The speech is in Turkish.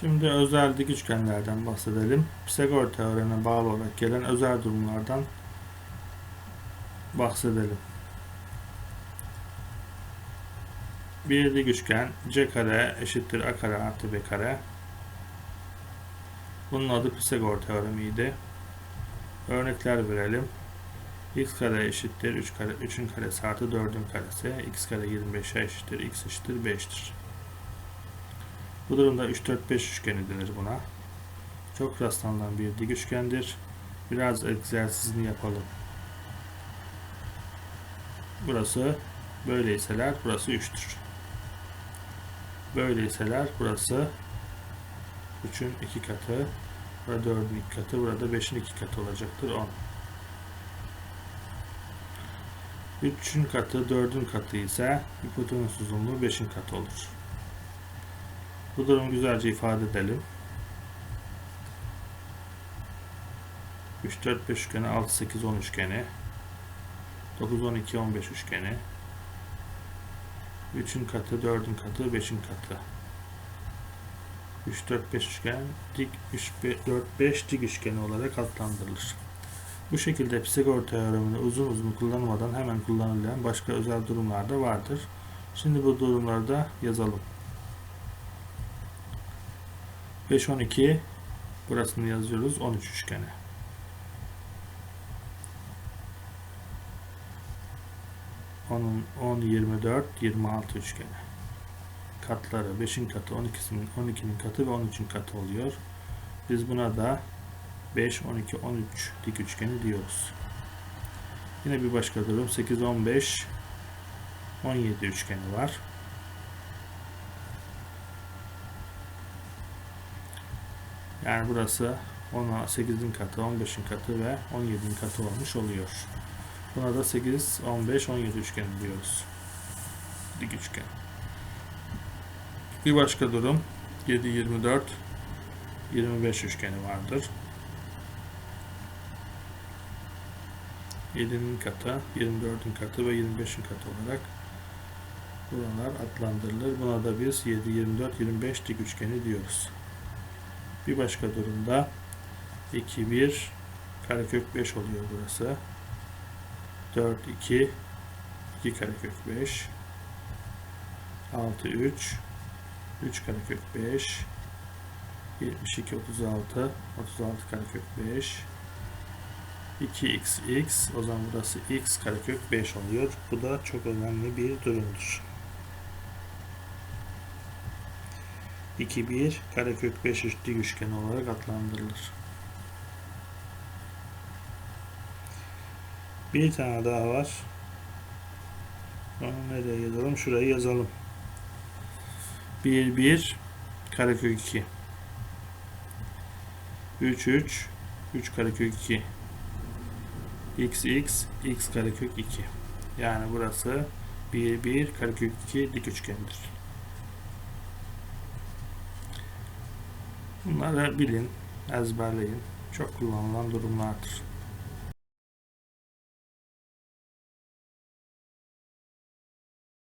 Şimdi özel dik üçgenlerden bahsedelim. Pisagor teoremine bağlı olarak gelen özel durumlardan bahsedelim. Bir dik üçgen c kare eşittir a kare artı b kare. Bunun adı Pisagor teoremiydi. Örnekler verelim. x kare eşittir 3 kare 3'ün karesi artı 4'ün karesi. x kare 25'e eşittir x eşittir 5'tir. Bu durumda 3 4 5 üçgeni denir buna. Çok rastlanılan bir dik üçgendir. Biraz egzersizini yapalım. Burası böyleyseler burası 3'tür. Böyleyseler burası 3'ün 2 katı, burada 4'ün 2 katı, burada 5'in 2 katı olacaktır 10. 3'ün katı 4'ün katı ise hipotenüs uzunluğu 5'in katı olur. Bu durumu güzelce ifade edelim. 3, 4, 5 üçgeni, 6, 8, 10 üçgeni, 9, 12, 15 üçgeni, 3'ün katı, 4'ün katı, 5'in katı. 3, 4, 5 üçgen, dik 3, 4, 5 dik üçgeni olarak adlandırılır. Bu şekilde Pisagor teoremini uzun uzun kullanmadan hemen kullanılan başka özel durumlar da vardır. Şimdi bu durumları da yazalım. 5, 12 burasını yazıyoruz 13 üçgeni. Onun 10, 24, 26 üçgeni. Katları 5'in katı, 12'sinin 12'nin katı ve 13'ün katı oluyor. Biz buna da 5, 12, 13 dik üçgeni diyoruz. Yine bir başka durum 8, 15, 17 üçgeni var. Yani burası 18'in katı, 15'in katı ve 17'in katı olmuş oluyor. Buna da 8, 15, 17 üçgeni diyoruz. Dik üçgen. Bir başka durum 7, 24, 25 üçgeni vardır. 7'nin katı, 24'ün katı ve 25'in katı olarak buralar adlandırılır. Buna da biz 7, 24, 25 dik üçgeni diyoruz. Bir başka durumda 2, 1, karekök 5 oluyor burası. 4, 2, 2 karekök 5, 6, 3, 3 karekök 5, 72, 36, 36 karekök 5, 2x, x, o zaman burası x karekök 5 oluyor. Bu da çok önemli bir durumdur. 2, 1, karekök 5 dik üçgen olarak adlandırılır. Bir tane daha var. Onu nereye yazalım? Şurayı yazalım. 1, 1, karekök 2. 3, 3, 3 karekök 2. x, x, x karekök 2. Yani burası 1, 1, karekök 2 dik üçgendir. Bunları bilin, ezberleyin. Çok kullanılan durumlardır.